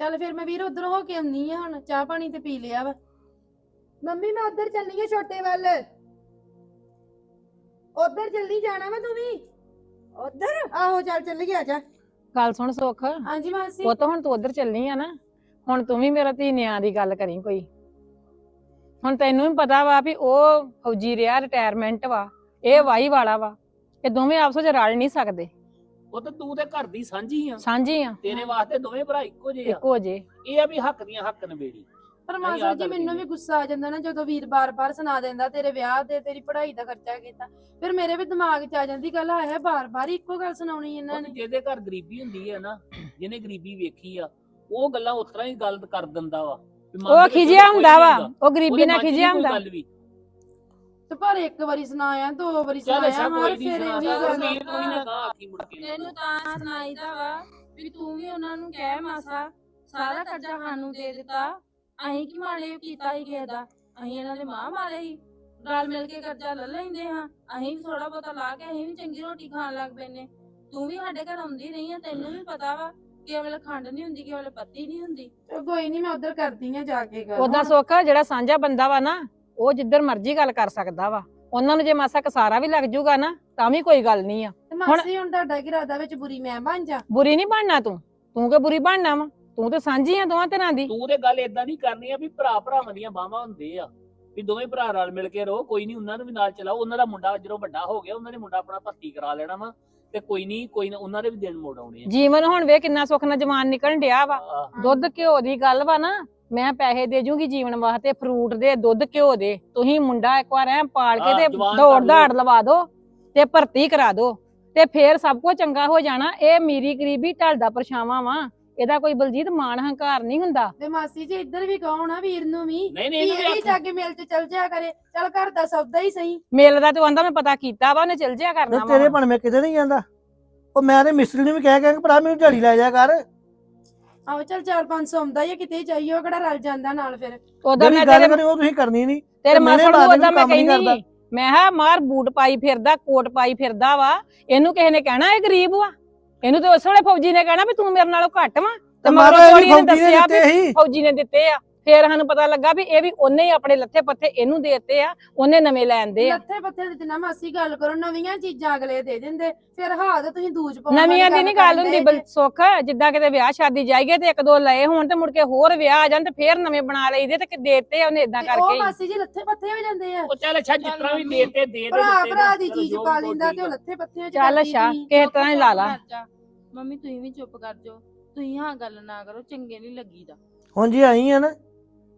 ਚੱਲ ਫਿਰ ਮੈਂ ਵੀਰ ਉਧਰ ਹੋ ਕੇ ਆਉਣੀ ਆ ਹੁਣ ਚਾਹ ਪਾਣੀ ਤੇ ਪੀ ਲਿਆ ਵਾ। ਮੰਮੀ ਮੈਂ ਉਧਰ ਚੱਲੀ ਆ ਛੋਟੇ ਵੱਲ। ਉਧਰ ਜਲਦੀ ਜਾਣਾ ਵਾ ਤੂੰ ਵੀ? ਉਧਰ? ਆਹੋ ਚੱਲ ਚੱਲੀ ਆ ਜਾ। ਗੱਲ ਸੁਣ ਸੁੱਖ। ਹਾਂਜੀ ਮਾਸੀ। ਉਹ ਤਾਂ ਹੁਣ ਤੂੰ ਉਧਰ ਚੱਲਣੀ ਆ ਨਾ ਹੁਣ ਤੂੰ ਵੀ ਮੇਰਾ ਧੀ ਨਿਆਂ ਦੀ ਗੱਲ ਕਰੀ ਕੋਈ। ਹੁਣ ਤੈਨੂੰ ਵੀ ਪਤਾ ਵਾ ਵੀ ਉਹ ਫੌਜੀ ਰਿਹਾ ਰਿਟਾਇਰਮੈਂਟ ਵਾ ਇਹ ਵਾਈ ਵਾਲਾ ਵਾ। ਇਹ ਦੋਵੇਂ ਆਪਸ ਵਿੱਚ ਰਲ ਨਹੀਂ ਸਕਦੇ। ਉਹ ਤਾਂ ਤੂੰ ਤੇ ਘਰ ਦੀ ਸਾਂਝੀ ਆ। ਸਾਂਝੀ ਆ। ਤੇਰੇ ਵਾਸਤੇ ਦੋਵੇਂ ਭਰਾ ਇੱਕੋ ਜਿਹੇ ਆ। ਇੱਕੋ ਜੇ ਇਹ ਆ ਵੀ ਹੱਕ ਦੀਆਂ ਹੱਕ ਨਵੇੜੀ। ਪਰ ਨਹੀਂ, ਮਾਸਾ ਆਹ ਜੀ ਗੱਲ ਮੈਨੂੰ ਵੀ ਹੈ। ਗੁੱਸਾ ਆ ਜਾਂਦਾ ਨਾ ਜਦੋਂ ਵੀਰ ਬਾਰ-ਬਾਰ ਸੁਣਾ ਦਿੰਦਾ ਤੇਰੇ ਵਿਆਹ ਤੇ ਤੇਰੀ ਪੜ੍ਹਾਈ ਦਾ ਖਰਚਾ ਕੀਤਾ। ਫਿਰ ਮੇਰੇ ਵੀ ਦਿਮਾਗ 'ਚ ਆ ਜਾਂਦੀ ਗੱਲ ਆਇਆ ਬਾਰ-ਬਾਰ ਇੱਕੋ ਗੱਲ ਸੁਣਾਉਣੀ ਇਹਨਾਂ ਨੇ। ਜਿਹਦੇ ਘਰ ਗਰੀਬੀ ਹੁੰਦੀ ਹੈ ਨਾ ਜਿਹਨੇ ਗਰੀਬੀ ਵੇਖੀ ਆ ਉਹ ਗੱਲਾਂ ਉਤਰਾ ਹੀ ਗੱਲ ਕਰ ਦਿੰਦਾ ਵਾ। ਵੀ ਮਨ ਉਹ ਦੇ ਵਿੱਚ ਖਿਜਿਆ ਕੋਈ ਹੁੰਦਾ ਵਾ ਉਹ ਗਰੀਬੀ ਉਹਦੇ ਨਾਲ ਮਨ 'ਚ ਨਹੀਂ ਖਿਜਿਆ ਕੋਈ ਹੁੰਦਾ। ਗੱਲ ਵੀ। ਤੇ ਪਰ ਇੱਕ ਵਾਰੀ ਸੁਣਾਇਆ ਦੋ ਵਾਰੀ ਚੱਲ ਸੁਣਾਇਆ ਅੱਛਾ ਹਰ ਕੋਈ ਨਹੀਂ ਫਿਰ ਸੁਣਾ ਇਹੀ ਗੱਲ ਸਕਦਾ ਕੋਈ ਨਾ ਕਹਾ ਆਖੀ ਮੁੜ ਕੇ ਤੈਨੂੰ ਤਾਂ ਸੁਣਾਈਦਾ ਵਾ ਵੀ ਤੂੰ ਵੀ ਉਹਨਾਂ ਨੂੰ ਕਹਿ ਮਾਸਾ ਸਾਰਾ ਕਰਜ਼ਾ ਸਾਨੂੰ ਦੇ ਦਿੱਤਾ। ਅਸੀਂ ਕੀ ਮਾੜੇ ਕੀਤਾ ਹੀ ਕਿਸੇ ਦਾ? ਅਸੀਂ ਇਹਨਾਂ ਦੇ ਮਾਂ ਮਾਰੇ ਹੀ ਰਲ ਮਿਲ ਕੇ ਕਰਜ਼ਾ ਲੈ ਲੈਂਦੇ ਹਾਂ। ਅਸੀਂ ਵੀ ਥੋੜਾ ਬਹੁਤਾ ਲਾ ਕੇ ਅਸੀਂ ਵੀ ਚੰਗੀ ਰੋਟੀ ਖਾਣ ਲੱਗ ਪੈਨੇ ਤੂੰ ਵੀ ਸਾਡੇ ਘਰ ਆਉਂਦੀ ਰਹੀ ਆ ਤੈਨੂੰ ਵੀ ਪਤਾ ਵਾ ਕਿ ਵੇਲੇ ਖੰਡ ਨਹੀਂ ਹੁੰਦੀ ਕਿ ਵੇਲੇ ਪੱਤੀ ਨਹੀਂ ਹੁੰਦੀ। ਤੇ ਕੋਈ ਨਹੀਂ ਮੈਂ ਉਧਰ ਕਰਦੀ ਆ ਜਾ ਕੇ ਗੱਲ। ਉਦਾਂ ਸੁੱਖ ਜਿਹੜਾ ਸਾਂਝਾ ਬੰਦਾ ਵਾ ਨਾ ਉਹ ਜਿੱਧਰ ਮਰਜ਼ੀ ਗੱਲ ਕਰ ਸਕਦਾ ਵਾ। ਉਹਨਾਂ ਨੂੰ ਜੇ ਮਾਸਾ ਕਸਾਰਾ ਵੀ ਲੱਗ ਜੂਗਾ ਨਾ ਤਾਂ ਵੀ ਕੋਈ ਗੱਲ ਨਹੀਂ ਆ। ਤੇ ਮਾਸੀ ਹੁਣ ਤੁਹਾਡਾ ਕੀ ਇਰਾਦਾ ਵਿੱਚ ਬੁਰੀ ਮੈਂ ਬਣ ਜਾ? ਬੁਰੀ ਨਹੀਂ ਬਣਨਾ ਤੂੰ। ਤੂੰ ਕਿ ਬੁਰੀ ਬਣਨਾ ਵਾ? ਤੂੰ ਤੇ ਸਾਂਝੀ ਆ ਦੋਵਾਂ ਤਰ੍ਹਾਂ ਦੀ। ਤੂੰ ਤੇ ਗੱਲ ਇਦਾਂ ਨਹੀਂ ਕਰਨੀ ਆ ਵੀ ਭਰਾ ਭਰਾਵਾਂ ਦੀਆਂ ਬਾਹਾਂ ਹੁੰਦੇ ਆ। ਵੀ ਦੋਵੇਂ ਭਰਾ ਰਲ ਮਿਲ ਕੇ ਰਹੋ ਕੋਈ ਨਹੀਂ ਉਹਨਾਂ ਨੂੰ ਵੀ ਨਾਲ ਚਲਾਓ। ਉਹਨਾਂ ਦਾ ਮੁੰਡਾ ਜਦੋਂ ਵੱਡਾ ਹੋ ਗਿਆ ਉਹਨਾਂ ਨੇ ਮੁੰਡਾ ਆਪਣਾ ਭਰਤੀ ਕਰਾ ਲੈਣਾ ਵਾ। ਤੇ ਕੋਈ ਨਹੀਂ ਕੋਈ ਨਾ ਉਹਨਾਂ ਦੇ ਵੀ ਦਿਨ ਮੋੜ ਆਉਣੇ ਆ। ਜੀਵਨ ਹੁਣ ਵੇ ਕਿੰਨਾ ਸੁੱਖ ਨਾਲ ਜਵਾਨ ਨਿਕਲਣ ਡਿਆ ਵਾ। ਦੁੱਧ ਘਿਓ ਦੀ ਗੱਲ ਵਾ ਨਾ ਮੈਂ ਪੈਸੇ ਦੇ ਜੂਗੀ ਜੀਵਨ ਵਾਸਤੇ ਫਰੂਟ ਦੇ ਦੁੱਧ ਘਿਓ ਦੇ। ਤੁਸੀਂ ਮੁੰਡਾ ਇੱਕ ਵਾਰ ਐ ਪਾਲ ਕੇ ਤੇ ਦੌੜ ਦਾੜ। ਲਵਾ ਦੋ ਤੇ ਭਰਤੀ ਕਰਾ ਦੋ। ਤੇ ਫੇਰ ਸਭ ਕੁਝ ਚੰਗਾ ਹੋ ਜਾਣਾ। ਇਹ ਮੀਰੀ ਗਰੀਬੀ ਢਲਦਾ ਪਰਛਾਵਾਂ ਵਾ। ਇਹਦਾ ਕੋਈ ਬਲਜੀਤ ਮਾਣ ਹੰਕਾਰ ਨਹੀਂ ਹੁੰਦਾ। ਤੇ ਮਾਸੀ ਜੀ ਇੱਧਰ ਵੀ ਕਹੋ ਨਾ ਵੀਰ ਨੂੰ ਵੀ। ਨਹੀਂ ਨਹੀਂ ਇਹਨੂੰ ਵੀ ਜਾ ਕੇ ਮਿਲ ਤੇ ਚੱਲ ਜਾ ਕਰੇ। ਚੱਲ ਘਰ ਦਾ ਸੌਦਾ ਹੀ ਸਹੀ। ਮੇਲ ਦਾ ਤੇ ਆਂਦਾ ਮੈਂ ਪਤਾ ਕੀਤਾ ਵਾ ਉਹਨੇ ਚਲ ਜਿਆ ਕਰਨਾ ਵਾ ਤੇਰੇ ਭਣ ਮੈਂ ਕਿਤੇ ਨਹੀਂ ਜਾਂਦਾ। ਉਹ ਮੈਂ ਤੇ ਮਿਸਤਰੀ ਨੂੰ ਵੀ ਕਹਿ ਕੇ ਭਰਾ ਮੈਨੂੰ ਦਿਹਾੜੀ ਲੈ ਜਾ ਕਰ। ਆਹੋ ਚੱਲ 4-500 ਆਉਂਦਾ ਹੀ ਆ, ਕਿਤੇ ਉਹ ਕਿਹੜਾ ਰਲ ਜਾਂਦਾ ਨਾਲ ਫਿਰ। ਜਿਹੜੀ ਮੈਂ ਗੱਲ ਤੇਰੇ ਕਰੀ ਉਹ ਤੁਸੀਂ ਕਰਨੀ ਨਹੀਂ। ਤੇਰੇ ਮੇਰੇ ਮਾਸੜ ਨੂੰ ਬਾਅਦ ਉਦਾਂ ਵੀ ਮੈਂ ਕੰਮ ਨਹੀਂ ਕਹਿੰਦੀ ਕਰਦਾ। ਸੀ, ਮੈਂ ਹਾਂ ਮਾਰ ਬੂਟ ਪਾਈ ਫਿਰਦਾ ਕੋਟ ਪਾਈ ਫਿਰਦਾ ਵਾ ਇਹਨੂੰ ਕਿਸੇ ਨੇ ਕਹਿਣਾ ਇਹ ਗਰੀਬ ਵਾ। ਇਹਨੂੰ ਤੇ ਉਸ ਵੇਲੇ ਫੌਜੀ ਨੇ ਕਹਿਣਾ ਵੀ ਤੂੰ ਮੇਰੇ ਨਾਲੋਂ ਘੱਟ ਵਾ। ਤੇ ਤੇ ਮਾਤਾ ਜੀ ਫੌਜੀ ਨੇ ਦੱਸਿਆ ਦਿੱਤੇ ਫੌਜੀ ਨੇ ਦਿੱਤੇ ਆ। ਫੇਰ ਸਾਨੂੰ ਪਤਾ ਲੱਗਾ ਵੀ ਇਹ ਵੀ ਉਹਨੇ ਹੀ ਆਪਣੇ ਲੱਥੇ ਪੱਥੇ ਇਹਨੂੰ ਦੇ ਦਿੱਤੇ ਆ ਉਹਨੇ ਨਵੇਂ ਲੈਂਦੇ ਆ ਲੱਥੇ ਪੱਥੇ ਦੀ ਜਿੰਨਾ ਮਾਸੀ ਗੱਲ ਕਰੋ ਨਵੀਆਂ ਚੀਜ਼ਾਂ ਅਗਲੇ ਦੇ ਦਿੰਦੇ ਫਿਰ ਹਾਂ ਤੇ ਤੁਸੀਂ ਦੂਜ ਵਾਲੀ ਨਵੀਆਂ ਦੀ ਨਹੀਂ ਗੱਲ ਹੁੰਦੀ ਬਲ। ਸੁੱਖ ਜਿੱਦਾਂ ਕਿਤੇ ਵਿਆਹ ਸ਼ਾਦੀ ਜਾਈਏ ਤੇ ਇੱਕ ਦੋ ਲਏ ਹੋਣ ਤੇ ਮੁੜ ਕੇ ਹੋਰ ਵਿਆਹ ਆ ਜਾਣ ਤੇ ਫੇਰ ਨਵੇਂ ਬਣਾ ਲਈਦੇ ਤੇ ਕਿ ਦੇਤੇ ਉਹਨੇ ਇਦਾਂ ਉਹ ਕਰਕੇ ਹੀ। ਮਾਸੀ ਜੀ ਲੱਥੇ ਪੱਥੇ ਹੋ ਜਾਂਦੇ ਆ ਉਹ ਚੱਲ ਅੱਛਾ ਜਿਸ ਤਰ੍ਹਾਂ ਵੀ ਦੇ ਤੇ ਦੇ ਦੇ ਭਰਾ ਦਿੱਤੇ ਭਰਾ ਦੀ ਚੀਜ਼ ਪਾ ਲੈਂਦਾ ਤੇ ਉਹ ਆ। ਲੱਥੇ ਪੱਥੀਆਂ ਚ ਚੱਲ ਅੱਛਾ ਸੀ। ਕਿਸੇ ਤਰ੍ਹਾਂ ਹੀ ਲਾ ਲਾ। ਮੰਮੀ ਤੁਸੀਂ ਵੀ ਚੁੱਪ ਕਰ ਜਾਓ ਤੁਸੀਂ ਹਾਂ ਗੱਲ ਨਾ ਕਰੋ ਚੰਗੇ ਨਹੀਂ ਲੱਗੀਦਾ ਹੁਣ ਜੀ ਆਈ ਆ ਨਾ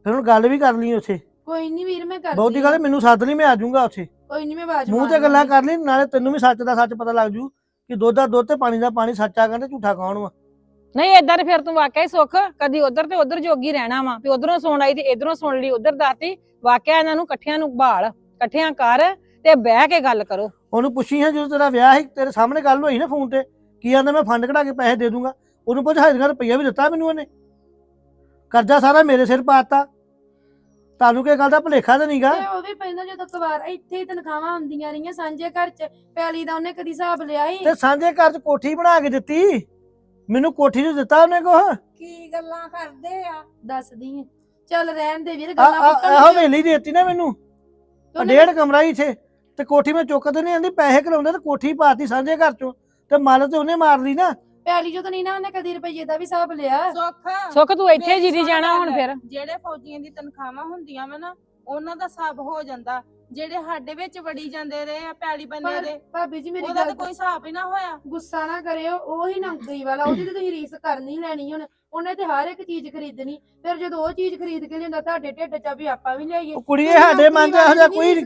ਫਿਰ ਹੁਣ ਗੱਲ ਵੀ ਕਰ ਲਈ ਉੱਥੇ। ਕੋਈ ਨਹੀਂ ਵੀਰ ਮੈਂ ਕਰਦੀ ਬਹੁਤੀ ਗੱਲ ਮੈਨੂੰ ਸੱਦ ਲਈ ਮੈਂ ਆ ਜਾਊਂਗਾ ਉੱਥੇ। ਕੋਈ ਨਹੀਂ ਮੈਂ ਬਾਜ ਮੂੰਹ ਤੇ ਗੱਲਾਂ ਕਰ ਲਈ ਨਾਲੇ ਤੈਨੂੰ ਵੀ ਸੱਚ ਦਾ ਸੱਚ ਪਤਾ ਲੱਗ ਜੂ ਕਿ ਦੁੱਧ ਦਾ ਦੁੱਧ ਤੇ ਪਾਣੀ ਦਾ ਪਾਣੀ ਸੱਚਾ ਕਹਿੰਦੇ ਝੂਠਾ ਕੌਣ ਵਾ। ਨਹੀਂ ਏਦਾਂ ਤੇ ਫਿਰ ਤੂੰ ਵਾਕਿਆ ਹੀ ਸੁੱਖ ਕਦੀ ਉਧਰ ਤੇ ਉਧਰ ਜੋਗੀ ਰਹਿਣਾ ਵਾ ਵੀ ਉਧਰੋਂ ਸੁਣ ਆਈ ਤੇ ਇਧਰੋਂ ਸੁਣ ਲਈ ਉਧਰ ਦਾਤੀ ਵਾਕਿਆ ਇਹਨਾਂ ਨੂੰ ਇਕੱਠਿਆਂ ਨੂੰ ਭਾਲ ਇਕੱਠਿਆਂ ਕਰ ਤੇ ਬਹਿ ਕੇ ਗੱਲ ਕਰੋ। ਉਹਨੂੰ ਪੁੱਛੀ ਹਾਂ ਜਦੋਂ ਤੇਰਾ ਵਿਆਹ ਸੀ ਤੇਰੇ ਸਾਹਮਣੇ ਗੱਲ ਹੋਈ ਨਾ ਫੋਨ ਤੇ ਕੀ ਆਂਦਾ ਮੈਂ ਫੰਡ ਕਢਾ ਕੇ ਪੈਸੇ ਦੇ ਦੂੰਗਾ ਉਹਨੂੰ ਪੁੱਛ ਹਜ਼ਾਰ ਰੁਪਈਆ ਵੀ ਦਿੱਤਾ ਮੈਨੂੰ ਉਹਨੇ? ਕਰਜ਼ਾ ਸਾਰਾ ਮੇਰੇ ਸਿਰ ਪਾਤਾ। ਤੁਹਾਨੂੰ ਕੀ ਗੱਲ ਦਾ ਭੁਲੇਖਾ ਤਾਂ ਨਹੀਂਗਾ? ਤੇ ਉਹ ਵੀ ਪਹਿਲਾਂ ਜਦੋਂ ਕਵਾਰ ਇੱਥੇ ਹੀ ਤਨਖਾਹਾਂ ਹੁੰਦੀਆਂ ਰਹੀਆਂ ਸਾਂਝੇ ਘਰ ਚ ਪੈਲੀ ਦਾ ਉਹਨੇ ਕਦੀ ਹਿਸਾਬ ਲਿਆ ਹੀ। ਤੇ ਸਾਂਝੇ ਘਰ 'ਚ ਕੋਠੀ ਬਣਾ ਕੇ ਦਿੱਤੀ? ਮੈਨੂੰ ਕੋਠੀ 'ਚ ਦਿੱਤਾ ਉਹਨੇ ਕੁਛ? ਕੀ ਗੱਲਾਂ ਕਰਦੇ ਆ? ਦੱਸਦੀ ਆ। ਚੱਲ ਰਹਿਣ ਦੇ ਵੀਰ ਗੱਲਾਂ ਪੁੱਟਣ ਇਹੋ ਦੀਆਂ। ਵੇਲੀ ਦੇਤੀ ਨਾ ਮੈਨੂੰ। ਆ ਉਹਨੇ- ਡੇਢ ਕਮਰਾ ਹੀ ਇੱਥੇ। ਤੇ ਕੋਠੀ ਮੈਂ ਚੁੱਕਦੇ ਨਹੀਂ ਆਂਦੀ ਪੈਸੇ ਕਰਾਉਂਦੇ ਤੇ ਕੋਠੀ ਪਾਤੀ ਸਾਂਝੇ ਘਰ 'ਚੋਂ। ਤੇ ਮੱਲ ਤੇ ਉਹਨੇ ਮਾਰ ਲਈ ਨਾ। ਪੈਲੀ ਜੋ ਤਾਂ ਨਹੀਂ ਨਾ ਉਹਨੇ ਕਦੀ ਰੁਪਈਏ ਦਾ ਵੀ ਹਿਸਾਬ ਲਿਆ। ਸੁੱਖ ਸੁੱਖ ਤੂੰ ਇੱਥੇ ਮੇਰੀ ਸੁਣ ਜਾਣਾ ਹੁਣ ਗੱਲ। ਫਿਰ। ਜਿਹੜੇ ਫੌਜੀਆਂ ਦੀ ਤਨਖਾਹਾਂ ਹੁੰਦੀਆਂ ਵਾ ਨਾ ਉਹਨਾਂ ਦਾ ਸਭ ਹੋ ਜਾਂਦਾ। ਜਿਹੜੇ ਸਾਡੇ ਵਿੱਚ ਵੜੀ ਜਾਂਦੇ ਰਹੇ ਆ ਪੈਲੀ ਬੰਨੇ ਪਰ ਦੇ ਭਾਬੀ ਜੀ ਮੇਰੀ ਉਹਦਾ ਗੱਲ ਤਾਂ ਕੋਈ ਹਿਸਾਬ ਹੀ ਨਾ ਹੋਇਆ। ਗੁੱਸਾ ਨਾ ਕਰਿਓ ਉਹੀ ਨੌਕਰੀ ਵਾਲਾ ਉਹਦੀ ਤੇ ਤੁਸੀਂ ਰੀਸ ਕਰਨੀ ਲੈਣੀ ਹੁਣ। ਉਹਨੇ ਤੇ ਹਰ ਇੱਕ ਚੀਜ਼ ਖਰੀਦਣੀ ਫਿਰ ਜਦੋਂ ਉਹ ਚੀਜ਼ ਖਰੀਦ ਕੇ ਲਿਆਉਂਦਾ ਤੁਹਾਡੇ ਢਿੱਡ 'ਚ ਵੀ ਆਪਾਂ ਵੀ ਲਿਆਈਏ। ਉਹ ਕੁੜੀਏ ਸਾਡੇ ਮਨ 'ਚ ਇਹੋ ਜਿਹਾ ਕੋਈ।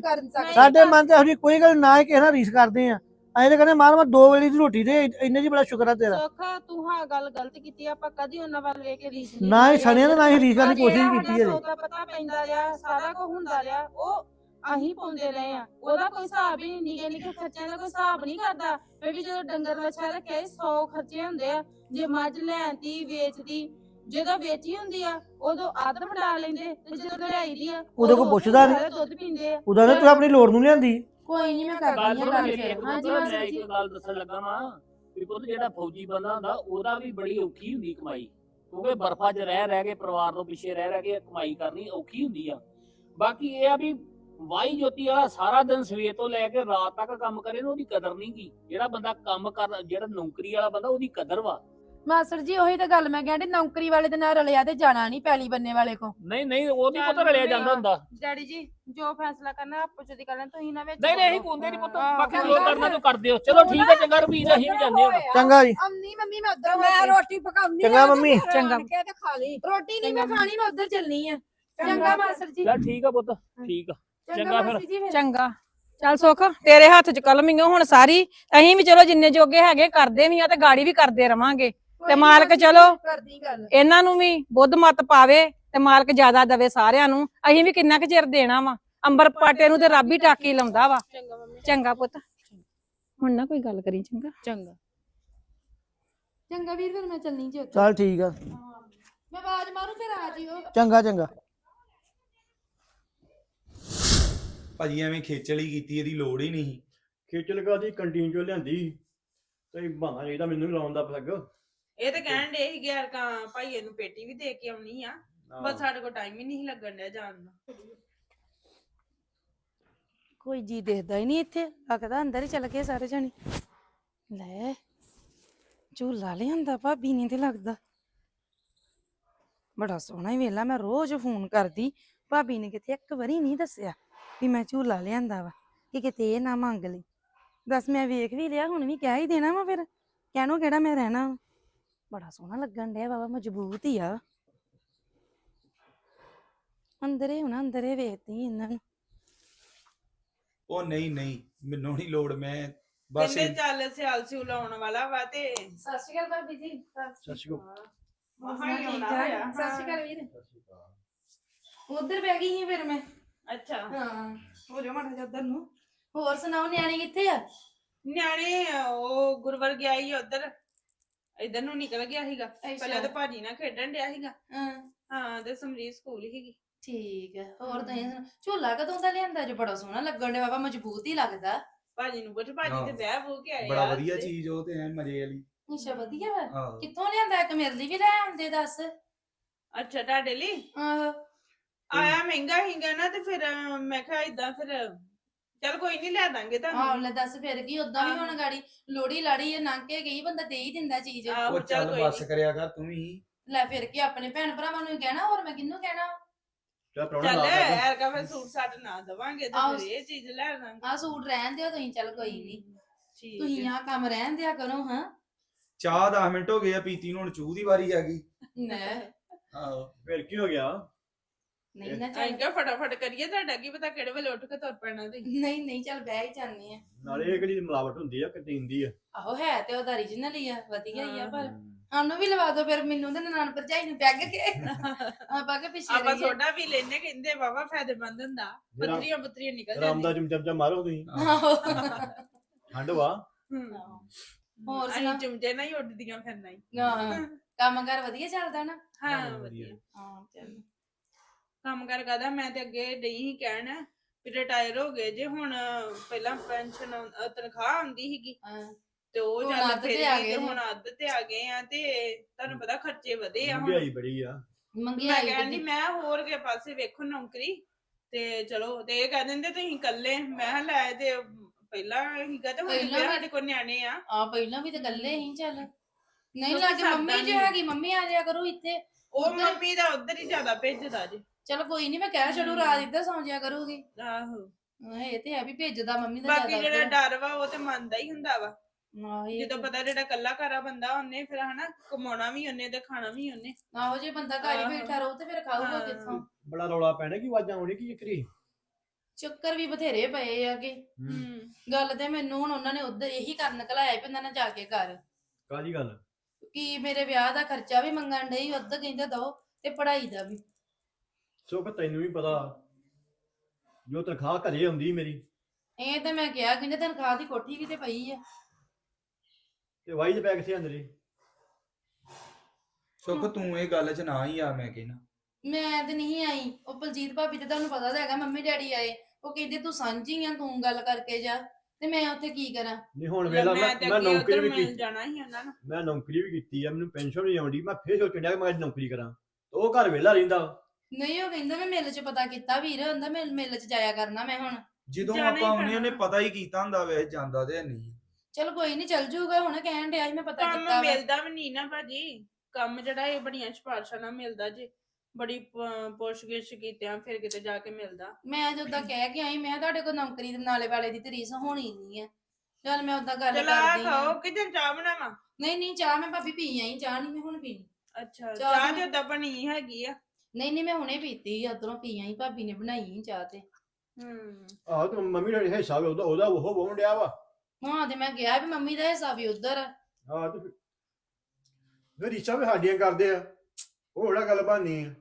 ਸਾਡੇ ਮਨ 'ਚ ਇਹੋ ਜਿਹੀ ਕੋਈ ਗੱਲ ਨਾ ਹੀ ਕਿਸੇ ਨਾਲ ਰੀਸ ਕਰਦੇ ਆ। ਅਸੀਂ ਤਾਂ ਕਹਿੰਦੇ ਮਾਰ ਮੈਂ ਦੋ ਵੇਲੇ ਦੀ ਰੋਟੀ ਦੇ ਇੰਨੇ ਜੀ ਬੜਾ ਸ਼ੁਕਰ ਆ ਤੇਰਾ। ਸੁੱਖ ਤੂੰ ਹਾਂ ਗੱਲ ਗਲਤ ਕੀਤੀ ਆਪਾਂ ਕਦੀ ਉਹਨਾਂ ਵੱਲ ਵੇਖ ਕੇ ਰੀਸ ਨਹੀਂ ਨਾ ਹੀ ਕਰੀ। ਸਣਿਆ ਤੇ ਨਾ ਹੀ ਰੀਸ ਕਰਨ ਦੀ ਆਹ ਕੋਸ਼ਿਸ਼ ਜਿਹੜਾ ਕੀਤੀ ਹੈ ਸਾਡਾ ਸੌਦਾ ਪਤਾ ਪੈਂਦਾ ਰਿਹਾ ਸਾਰਾ ਕੁਝ ਹੁੰਦਾ ਰਿਹਾ ਉਹ ਅਸੀਂ ਪਾਉਂਦੇ ਰਹੇ ਆ। ਉਹਦਾ ਕੋਈ ਹਿਸਾਬ ਹੀ ਨਹੀਂ ਨਿੱਕੇ ਖਰਚਿਆਂ ਦਾ ਕੋਈ ਹਿਸਾਬ ਨਹੀਂ ਕਰਦਾ। ਫਿਰ ਵੀ ਜਦੋਂ ਡੰਗਰ ਵੱਛਾ ਰੱਖਿਆ 100 ਖਰਚੇ ਹੁੰਦੇ ਆ। ਜੇ ਮੱਝ ਲੈਂਦੀ ਵੇਚਦੀ ਜਦੋਂ ਵੇਚੀ ਹੁੰਦੀ ਆ ਉਦੋਂ ਆਦਤ ਬਣਾ ਲੈਂਦੇ ਤੇ ਜਦੋਂ ਲੜਾਈ ਦੀ ਆ ਉਦੋਂ ਕੋਈ ਪੁੱਛਦਾ ਦੁੱਧ ਪੀਂਦੇ ਆ। ਉਦੋਂ ਨੇ ਤੂੰ ਆਪਣੀ ਲੋੜ ਨੂੰ ਲਿਆਂਦੀ। ਕੋਈ ਨਹੀਂ ਮੈਂ ਗੱਲ ਕਰਦੀ ਸੁਣ ਗੱਲ ਮੇਰੀ ਫਿਰ। ਇੱਕ ਹਾਂਜੀ ਮੈਂ ਮਾਸੀ ਜੀ ਇੱਕ ਗੱਲ ਦੱਸਣ ਲੱਗਾ ਵਾਂ ਵੀ ਪੁੱਤ ਜਿਹੜਾ ਫੌਜੀ ਬੰਦਾ ਹੁੰਦਾ ਉਹਦਾ ਵੀ ਬੜੀ ਔਖੀ ਹੁੰਦੀ ਕਮਾਈ। ਕਿਉਂਕਿ ਬਰਫਾਂ 'ਚ ਰਹਿ ਰਹਿ ਕੇ ਪਰਿਵਾਰ ਤੋਂ ਪਿੱਛੇ ਰਹਿ ਰਹਿ ਕੇ ਕਮਾਈ ਕਰਨੀ ਔਖੀ ਹੁੰਦੀ ਆ। ਬਾਕੀ ਇਹ ਆ ਵੀ ਵਾਈ ਜੋਤੀ ਵਾਲਾ ਸਾਰਾ ਦਿਨ ਸਵੇਰ ਤੋਂ ਲੈ ਕੇ ਰਾਤ ਤੱਕ ਕੰਮ ਕਰੇ ਨਾ ਉਹਦੀ ਕਦਰ ਨਹੀਂ ਗੀ। ਜਿਹੜਾ ਬੰਦਾ ਕੰਮ ਕਰ ਜਿਹੜਾ ਨੌਕਰੀ ਵਾਲਾ ਬੰਦਾ ਉਹਦੀ ਕਦਰ ਵਾ। ਮਾਸਟਰ ਜੀ ਉਹੀ ਤਾਂ ਗੱਲ ਮੈਂ ਕਹਿੰਦੀ ਨੌਕਰੀ ਵਾਲੇ ਦੇ ਨਾਲ ਰਲਿਆ ਤੇ ਜਾਣਾ ਨਹੀਂ ਪੈਲੀ ਬੰਨੇ ਵਾਲੇ ਕੋ ਨਹੀਂ ਨਹੀਂ ਉਹ ਨਹੀਂ ਪਤਾ ਰਲਿਆ ਜਾਂਦਾ। ਹੁੰਦਾ। ਡੈਡੀ ਜੀ ਜੋ ਫੈਸਲਾ ਕਰਨਾ ਆਪੋ ਚ ਦੀ ਕਰਨਾ ਤੁਸੀਂ ਨਾ ਵਿੱਚ ਨਹੀਂ ਨਹੀਂ ਅਸੀਂ। ਕੁੰਦੇ ਨਹੀਂ ਪੁੱਤ ਹਾਂ, ਬਾਕੀ ਹਾਂ, ਜੋ ਹਾਂ। ਕਰਨਾ ਤੂੰ ਕਰ ਦਿਓ। ਚਲੋ ਠੀਕ ਹੈ ਚੰਗਾ ਰਵੀਰ ਅਸੀਂ ਵੀ ਜਾਂਦੇ ਹਾਂ। ਚੰਗਾ ਜੀ। ਅੰਨੀ ਮੰਮੀ ਮੈਂ ਉਧਰ ਮੈਂ ਰੋਟੀ ਪਕਾਉਂਦੀ ਚੰਗਾ ਮੰਮੀ। ਚੰਗਾ। ਆਣ ਕੇ ਤੇ ਖਾ ਲਈ। ਰੋਟੀ ਨਹੀਂ ਮੈਂ ਖਾਣੀ ਮੈਂ ਉਧਰ ਚੱਲਣੀ ਆ। ਚੰਗਾ। ਮਾਸਟਰ ਜੀ। ਚਲ ਠੀਕ ਆ ਪੁੱਤ ਠੀਕ ਆ। ਚੰਗਾ ਫਿਰ। ਚੰਗਾ। ਚੱਲ ਸੁੱਖ ਤੇਰੇ ਹੱਥ 'ਚ ਕਲਮ ਹੀ ਹੁਣ ਸਾਰੀ। ਅਸੀਂ ਵੀ ਚਲੋ ਜਿੰਨੇ ਜੋਗੇ ਹੈਗੇ ਕਰਦੇ ਵੀ ਆ ਤੇ ਗਾੜੀ ਵੀ ਕਰਦੇ ਰਵਾਂਗੇ। ਨੀ ਮਾਲਕ ਚਲੋ। ਕਰਦੀ ਗੱਲ। ਇਹਨਾਂ ਨੂੰ ਵੀ ਬੁੱਧ ਮਤ ਪਾਵੇ ਤੇ ਮਾਲਕ ਜ਼ਿਆਦਾ ਦਵੇ ਸਾਰਿਆਂ ਨੂੰ। ਅਸੀਂ ਵੀ ਕਿੰਨਾ ਕੁ ਚਿਰ ਦੇਣਾ ਵਾ? ਅੰਬਰ ਪਾਟੇ ਨੂੰ ਤੇ ਰੱਬ ਹੀ ਟਾਕੀ ਲਾਉਂਦਾ ਵਾ। ਚੰਗਾ ਮੰਮੀ। ਚੰਗਾ ਪੁੱਤ। ਹੁਣ ਨਾ ਕੋਈ ਗੱਲ ਕਰੀ ਚੰਗਾ। ਚੰਗਾ। ਚੰਗਾ ਵੀਰ ਫਿਰ ਮੈਂ ਚੱਲਣੀ ਜੀ ਉੱਥੇ। ਚੱਲ ਠੀਕ ਆ। ਮੈਂ ਆਵਾਜ਼ ਮਾਰੂ ਫਿਰ ਆ ਜਿਓ। ਚੰਗਾ ਚੰਗਾ। ਭਾਜੀ ਐਵੇਂ ਖੇਚਲ ਹੀ ਕੀਤੀ ਇਹਦੀ ਲੋੜ ਹੀ ਨਹੀਂ ਖੇਚਲ ਕਾਦੀ ਕੰਟੀਨ ਚੋਂ ਲਿਆਂਦੀ ਤੇ ਬਹਾਨਾ ਚਾਹੀਦਾ ਮੈਨੂੰ ਵੀ ਲਾਉਣ ਦਾ ਪਲੱਗ। ਇਹ ਤਾਂ ਕਹਿਣ ਦੇ ਸੀ ਯਾਰ ਕਾ ਭਾਈ ਨੂੰ ਪੇਟੀ ਵੀ ਦੇ ਕੇ ਆਉਣੀ ਆ ਬਸ ਸਾਡੇ ਕੋਲ ਟਾਈਮ ਹੀ ਨਹੀਂ ਲੱਗਣ ਡਿਆ ਜਾਣ ਦਾ। ਕੋਈ ਜੀ ਦੇਖਦਾ ਹੀ ਨਹੀਂ ਇੱਥੇ ਲੱਗਦਾ ਅੰਦਰ ਹੀ ਚਲ ਗਏ ਸਾਰੇ ਜਣੇ। ਲੈ ਝੂਲਾ ਲਿਆਂਦਾ ਭਾਬੀ ਨੇ ਤੇ ਲੱਗਦਾ। ਬੜਾ ਸੋਹਣਾ ਹੀ ਵੇਲਾ ਮੈਂ ਰੋਜ਼ ਫੋਨ ਕਰਦੀ। ਭਾਬੀ ਨੇ ਕਿਤੇ ਇੱਕ ਵਾਰੀ ਨਹੀਂ ਦੱਸਿਆ ਵੀ ਮੈਂ ਝੂਲਾ ਲਿਆਂਦਾ ਵਾ ਕਿ ਕਿਤੇ ਇਹ ਨਾ ਮੰਗ ਲਈ ਦੱਸ ਮੈਂ ਵੇਖ ਵੀ ਲਿਆ ਹੁਣ ਵੀ ਕਹਿ ਹੀ ਦੇਣਾ ਵਾ ਫਿਰ। ਕਹਿਣੋ ਕਿਹੜਾ ਮੈਂ ਰਹਿਣਾ ਵਾ। ਬੜਾ ਸੋਹਣਾ ਲੱਗਣ ਡਿਆ ਬਾਬਾ ਮਜ਼ਬੂਤ ਹੀ ਆ। ਅੰਦਰੇ ਹੁਣ ਅੰਦਰੇ ਵੇਖਦੀ ਇਹਨਾਂ ਨੂੰ। ਉਹ ਨਹੀਂ ਨਹੀਂ ਮੈਨੂੰ ਨਹੀਂ ਲੋੜ ਮੈਂ ਬਸ ਕਹਿੰਦੇ ਚੱਲ ਸਿਆਲ ਸਿਉ ਲਾਉਣ ਵਾਲਾ ਵਾ ਤੇ ਸਤਿ ਸ਼੍ਰੀ ਅਕਾਲ ਭਾਬੀ ਜੀ। ਸਤਿ ਸ਼੍ਰੀ ਅਕਾਲ। ਮਹਾਂ ਹੀ ਠੀਕ ਆਉਣਾ ਠਾਕ? ਹੋਇਆ। ਸਤਿ ਸ਼੍ਰੀ ਅਕਾਲ ਵੀਰ। ਉਧਰ ਬੈ ਗਈ ਸੀ ਫਿਰ ਮੈਂ। ਅੱਛਾ। ਹਾਂ। ਹੋ ਜਾ ਮਾੜਾ ਜਿਹਾ ਉੱਧਰ ਨੂੰ। ਹੋਰ ਸੁਣਾਓ ਨਿਆਣੇ ਕਿੱਥੇ ਆ? ਨਿਆਣੇ ਉਹ ਗੁਰਵਰ ਗਿਆ ਹੀ ਉਧਰ। ਇਧਰ ਨੂੰ ਨਿਕਲ ਗਿਆ ਸੀਗਾ। ਪਹਿਲਾਂ ਤਾਂ ਭਾਜੀ ਨਾਲ ਖੇਡਣ ਡਿਆ ਸੀਗਾ। ਹਾਂ। ਹਾਂ ਤੇ ਸਮਰੀਤ ਸਕੂਲ ਸੀਗੀ। ਠੀਕ ਹੈ ਹੋਰ ਤੁਸੀਂ ਸੁਣਾਓ? ਝੋਲਾ ਕਦੋਂ ਦਾ ਲਿਆਂਦਾ ਜੋ? ਬੜਾ ਸੋਹਣਾ ਲੱਗਣ ਡਿਆ ਬਾਬਾ ਮਜ਼ਬੂਤ ਹੀ ਲੱਗਦਾ। ਭਾਜੀ ਨੂੰ ਪੁੱਛ ਭਾਜੀ ਹਾਂ। ਤੇ ਬਹਿ ਬੂ ਕੇ ਆਏ ਬੜਾ ਆ। ਵਧੀਆ ਤੇ- ਚੀਜ਼ ਉਹ ਤੇ ਐ ਮਜ਼ੇ ਵਾਲੀ। ਅੱਛਾ ਵਧੀਆ ਵਾ। ਆਹੋ ਕਿੱਥੋਂ ਲਿਆਂਦਾ? ਇੱਕ ਮੇਰੇ ਲਈ ਵੀ ਲੈ ਆਉਂਦੇ ਦੱਸ। ਅੱਛਾ ਤੁਹਾਡੇ ਲਈ? ਆਹੋ। ਆਇਆ ਮਹਿੰਗਾ ਹੀਗਾ ਨਾ ਤੇ ਫਿਰ ਅਹ, ਮੈਂ ਕਿਹਾ ਇਦਾਂ ਫਿਰ ਚੱਲ ਕੋਈ ਨਹੀਂ ਲੈ ਦਾਂਗੇ ਆਹ ਤੁਹਾਨੂੰ ਲੈ ਦੱਸ ਫਿਰ ਕੀ ਉਦਾਂ ਵੀ ਹੁਣ ਗਾੜੀ ਲੋੜੀ ਲਾੜੀ ਇਹ ਲੰਘ ਕੇ ਗਈ ਬੰਦਾ ਦੇ ਹੀ ਦਿੰਦਾ ਚੀਜ਼। ਆਹੋ ਉਹ ਚੱਲ ਚੱਲ ਕੋਈ ਬੱਸ ਨੀ। ਕਰਿਆ ਕਰ ਤੂੰ ਵੀ। ਲੈ ਫਿਰ ਕੀ ਆਪਣੇ ਭੈਣ ਭਰਾਵਾਂ ਨੂੰ ਹੀ ਕਹਿਣਾ ਹੋਰ ਮੈਂ ਕਿਹਨੂੰ ਕਹਿਣਾ? ਚੱਲ ਪ੍ਰਾਹੁਣਾ ਚੱਲ ਲਾ ਦੇ ਯਾਰ ਕਾ ਫਿਰ ਸੂਟ ਸਾਟ ਨਾ ਦਵਾਂਗੇ ਤੇ ਆਹੋ। ਫਿਰ ਇਹ ਚੀਜ਼ ਲੈ ਦਾਂਗੇ ਆਹ ਸੂਟ ਰਹਿਣ ਦਿਓ ਤੁਸੀਂ ਚੱਲ ਕੋਈ ਨਹੀਂ ਠੀਕ ਤੁਸੀਂ ਹੈ। ਆਹ ਕੰਮ ਰਹਿਣ ਦਿਆ ਕਰੋ ਹਾਂ। ਚਾਹ 10 ਮਿੰਟ ਹੋ ਗਏ ਆ ਪੀਤੀ ਨੂੰ ਹੁਣ ਚੂਹ ਦੀ ਵਾਰੀ ਆ ਗਈ। ਨਾ ਆਹੋ ਫਿਰ ਕੀ ਹੋ ਗਿਆ? ਨਹੀਂ ਨਾ ਚੱਲ। ਕਿਹਾ ਫਟਾਫਟ ਕਰੀਏ ਤੁਹਾਡਾ? ਕੀ ਪਤਾ ਕਿਹੜੇ ਵੇਲੇ ਉੱਠ ਕੇ ਤੁਰ ਪੈਣਾ ਤੇ ਨਹੀਂ ਨਹੀਂ ਚੱਲ ਬਹਿ ਹੀ ਜਾਂਦੇ ਆ ਨਾਲੇ ਇਹ ਕਿਹੜੀ ਮਿਲਾਵਟ ਹੁੰਦੀ ਆ ਕੰਟੀਨ ਦੀ ਆ। ਆਹੋ ਹੈ ਤੇ ਉਹਦਾ origignal ਹੀ ਆ ਵਧੀਆ ਹੀ ਆ ਪਰ। ਸਾਨੂੰ ਵੀ ਲਵਾ ਦਿਓ ਫਿਰ ਮੈਨੂੰ ਤੇ ਨਨਾਣ ਭਰਜਾਈ ਨੂੰ ਪੈਗ ਕੇ। ਆਪਾਂ ਕੇ ਪਿੱਛੇ ਆਪਾਂ ਰਹੀਏ। ਸੋਡਾ ਵੀ ਲੈਨੇ ਕਹਿੰਦੇ ਵਾਵਾ ਫਾਇਦੇਮੰਦ ਹੁੰਦਾ। ਜਿਹੜਾ- ਪੱਤਰੀਆਂ ਪੱਤਰੀਆਂ ਨਿਕਲ ਰਾਮ ਦਾ ਜਾਂਦੀਆਂ। ਚਮਚਾ ਮਾਰੋ ਤੁਸੀਂ। ਆਹੋ। ਠੰਡ ਵਾ। ਹਮ। ਹੋਰ ਅਸੀਂ ਸੁਣਾ? ਚੁੰਮਚੇ ਨਾਲ ਹੀ ਉੱਡਦੀਆਂ ਫਿਰਨਾ ਹੀ। ਹਾਂ। ਕੰਮ ਕਰ ਵਧੀਆ ਚੱਲਦਾ ਨਾ? ਹਾਂ ਹਾਂ, ਵਧੀਆ। ਵਧੀਆ। ਹਾਂ ਚੱਲ। ਕੰਮ ਕਰ ਕਰਦਾ ਮੈਂ ਤੇ ਅੱਗੇ ਡਈ ਹੀ ਕਹਿਣ ਵੀ ਰਿਟਾਇਰ ਹੋ ਗਏ। ਜੇ ਹੁਣ ਪਹਿਲਾਂ ਪੈਨਸ਼ਨ ਤਨਖਾਹ ਆਉਂਦੀ ਸੀਗੀ ਤੇ ਉਹ ਹੁਣ ਚੱਲ ਅੱਧ ਤੇ ਫਿਰ ਆ ਗਈ ਗਏ ਤੇ। ਹੁਣ ਅੱਧ ਤੇ ਆ ਗਏ ਆ ਤੇ ਤੁਹਾਨੂੰ ਪਤਾ ਖਰਚੇ ਵਧੇ ਆ ਹੁਣ। ਮਹਿੰਗਾਈ ਬੜੀ ਆ। ਮੈਂ ਮੰਗਿਆਈ ਕਹਿੰਦੀ ਮੈਂ ਹੋਰ ਕੇ ਪਾਸੇ ਵੇਖੋ ਨੌਕਰੀ ਤੇ ਚਲੋ ਤੇ ਇਹ ਕਹਿ ਦਿੰਦੇ ਤੁਸੀਂ ਇਕੱਲੇ। ਮੈਂ ਕਿਹਾ ਲੈ ਤੇ ਪਹਿਲਾਂ ਹੀਗਾ ਤੇ ਹੁਣ ਪਹਿਲਾਂ ਵੀ ਸਾਡੇ ਕੋਲ ਨਿਆਣੇ ਆ। ਆ ਪਹਿਲਾਂ ਵੀ ਤਾਂ ਗੱਲੇ ਹੀ ਚੱਲ। ਨਹੀਂ ਕਿਉਂਕਿ ਲੱਗੇ ਸਰਦਾ ਮੰਮੀ ਜੇ। ਹੈਗੀ ਮੰਮੀ ਆ ਜਾਇਆ ਕਰੂ ਇੱਥੇ। ਉਹ ਉੱਧਰ- ਮੰਮੀ ਦਾ ਉਧਰ ਹੀ ਜ਼ਿਆਦਾ ਭੇਜਦਾ ਜੇ। ਚਲ ਕੋਈ ਨਹੀਂ ਮੈਂ ਕਹਿ ਛੱਡੂ ਰਾਤ ਇੱਧਰ ਸੌਂ ਜਾਇਆ ਕਰੂਗੀ। ਆਹੋ। ਇਹ ਤੇ ਹੈ ਵੀ ਭੇਜਦਾ ਮੰਮੀ ਦਾ ਬਾਕੀ ਜ਼ਿਆਦਾ ਜਿਹੜਾ। ਡਰ ਵਾ ਉਹ ਤੇ ਮੰਨਦਾ ਹੀ ਹੁੰਦਾ ਵਾ। ਆਹ, ਇਹ ਜਦੋਂ ਤੇ- ਪਤਾ ਜਿਹੜਾ ਕੱਲਾ ਘਰਾ ਬੰਦਾ ਉਹਨੇ ਫਿਰ ਹਨਾ ਕਮਾਉਣਾ ਵੀ ਉਹਨੇ ਤੇ ਖਾਣਾ ਵੀ ਉਹਨੇ। ਆਹੋ ਜੇ ਬੰਦਾ ਘਰ ਹੀ ਆਹੋ। ਬੈਠਾ ਰਹੂ ਤੇ ਫਿਰ ਖਾਊਗਾ ਹਾਂ। ਕਿੱਥੋਂ? ਬੜਾ ਰੌਲਾ ਪੈਣਾ ਕਿ ਆਵਾਜ਼ਾਂ ਆਉਣੀ ਕੀ ਚੱਕਰੀ? ਚੱਕਰ ਵੀ ਬਥੇਰੇ ਪਏ ਆਗੇ ਹੂੰ ਗੱਲ ਤੇ ਮੈਨੂੰ ਹੁਣ ਉਹਨਾਂ ਨੇ ਉਧਰ ਇਹੀ ਕਰਨ ਵੀ ਉਹਨਾਂ ਨੇ ਜਾ ਕੇ ਕਰ ਕਾਦੀ ਗੱਲ? ਕਿ ਮੇਰੇ ਵਿਆਹ ਦਾ ਖਰਚਾ ਵੀ ਮੰਗਣ ਡਈ ਉਧਰ ਕਹਿੰਦਾ ਦੋ ਤੇ ਪੜ੍ਹਾਈ ਦਾ ਵੀ। ਸੁੱਖ ਤੈਨੂੰ ਵੀ ਪਤਾ ਜੋ ਤਨਖਾਹ ਘਰੇ ਆਉਂਦੀ ਮੇਰੀ। ਇਹ ਤੇ ਮੈਂ ਕਿਹਾ ਕਹਿੰਦੇ ਤਨਖਾਹ ਦੀ ਕੋਠੀ ਕਿਤੇ ਪਈ ਆ। ਤੇ ਵਾਈ ਦੇ ਪੈਕ ਸੇ ਅੰਦਰੇ। ਸੁੱਖ ਤੂੰ ਇਹ ਗੱਲ 'ਚ ਨਾ ਹੀ ਆ ਮੈਂ ਕਹਿਣਾ। ਮੈਂ ਤੇ ਨਹੀਂ ਆਈ। ਉਹ ਬਲਜੀਤ ਭਾਬੀ ਤੇ ਤੁਹਾਨੂੰ ਪਤਾ ਤਾਂ ਹੈਗਾ ਮੰਮੀ ਡੈਡੀ ਆਏ। ਉਹ ਕਹਿੰਦੇ ਤੂੰ ਸਾਂਝੀ ਆ ਤੂੰ ਗੱਲ ਕਰਕੇ ਜਾ। ਤੇ ਮੈਂ ਉੱਥੇ ਕੀ ਕਰਾਂ? ਨਹੀਂ ਹੁਣ ਵੇਲਾ ਮੈਂ ਨੌਕਰੀ ਵੀ ਮਿਲ ਕੀਤੀ। ਜਾਣਾ ਸੀ ਉਹਨਾਂ ਨੂੰ। ਮੈਂ ਨੌਕਰੀ ਵੀ ਕੀਤੀ ਆ ਮੈਨੂੰ ਪੈਨਸ਼ਨ ਨਹੀਂ ਆਉਂਦੀ। ਮੈਂ ਫੇਰ ਸੋਚਣ ਡਿਆ ਕਿ ਮੈਂ ਅੱਜ ਨੌਕਰੀ ਕਰਾਂ। ਤੇ ਉਹ ਘਰ ਵਿਹਲਾ ਰਹਿੰਦਾ। ਨਹੀਂ ਉਹ ਕਹਿੰਦਾ ਮੈਂ ਮਿਲ 'ਚ ਪਤਾ ਕੀਤਾ ਵੀਰ ਹੁੰਦਾ ਮੈਂ ਮਿਲ 'ਚ ਜਾਇਆ ਕਰਨਾ ਮੈਂ ਹੁਣ। ਜਦੋਂ ਜਾਣਾ ਹੀ ਆਪਾਂ ਆਉਣੇ ਉਹਨੇ। ਪਤਾ ਹੀ ਕੀਤਾ ਹੁੰਦਾ ਵੇ ਜਾਂਦਾ ਤੇ ਨਹੀਂ। ਚਲ ਕੋਈ ਨਹੀਂ ਚੱਲ ਜੂਗਾ ਹੁਣ ਕਹਿਣ ਡਿਆ ਸੀ ਮੈਂ ਪਤਾ ਕੰਮ ਕੀਤਾ ਵਾ। ਮਿਲਦਾ ਵੀ ਨਹੀਂ ਨਾ ਭਾਜੀ। ਕੰਮ ਜਿਹੜਾ ਇਹ ਬੜੀਆਂ ਸਿਫਾਰਸ਼ਾਂ ਨਾਲ ਮਿਲਦਾ ਜੀ। ਬੜੀ ਪੁੱਛ-ਗਿੱਛ ਕੀਤਿਆਂ ਫਿਰ ਕਿਤੇ ਜਾ ਕੇ ਮਿਲਦਾ। ਮੈਂ ਜਦੋਂ ਕਹਿ ਕੇ ਆਈ ਮੈਂ ਕਿਹਾ ਤੁਹਾਡੇ ਕੋਲ ਨੌਕਰੀ ਦੇ ਨਾਲੇ ਵਾਲੇ ਦੀ ਤਰੀਸ ਹੋਣੀ ਨਹੀਂ ਹੈ ਚੱਲ ਮੈਂ ਉਦਾਂ ਗੱਲ ਚਲਾ ਕਰਦੀ ਖਾਓ ਕਿਤੇ ਚਾਹ ਬਣਾਵਾਂ? ਨਹੀਂ ਨਹੀਂ ਚਾਹ ਮੈਂ ਭਾਬੀ ਪੀ ਆਈ ਚਾਹ ਨਹੀਂ ਮੈਂ ਹੁਣ ਪੀਣੀ। ਅੱਛਾ ਚਾਹ ਚਾਹ ਤਾਂ- ਜਿੱਦਾਂ ਬਣੀ ਹੈਗੀ ਆ। ਨਹੀਂ ਨਹੀਂ ਮੈਂ ਹੁਣੇ ਪੀਤੀ ਉਧਰੋਂ ਪੀ ਆਈ ਭਾਬੀ ਨੇ ਬਣਾਈ ਸੀ ਚਾਹ ਤੇ। ਹੂੰ। ਆਹੋ ਤੇ ਮੰਮੀ ਦਾ ਹਿੱਸਾ ਵੀ ਉਹਦਾ ਉਹਦਾ ਉਹ ਬੋਣ ਡਿਆ ਵਾ। ਹਾਂ ਤੇ ਮੈਂ ਕਿਹਾ ਵੀ ਮੰਮੀ ਦਾ ਹਿੱਸਾ ਵੀ ਉਧਰ ਆ। ਆਹ ਤੇ ਫਿਰ ਰੀਚਾ ਵੀ ਸਾਡੀਆਂ ਕਰਦੇ ਆ। ਉਹ ਜਿਹੜਾ ਗੱਲ ਬਾਨੀ ਆ?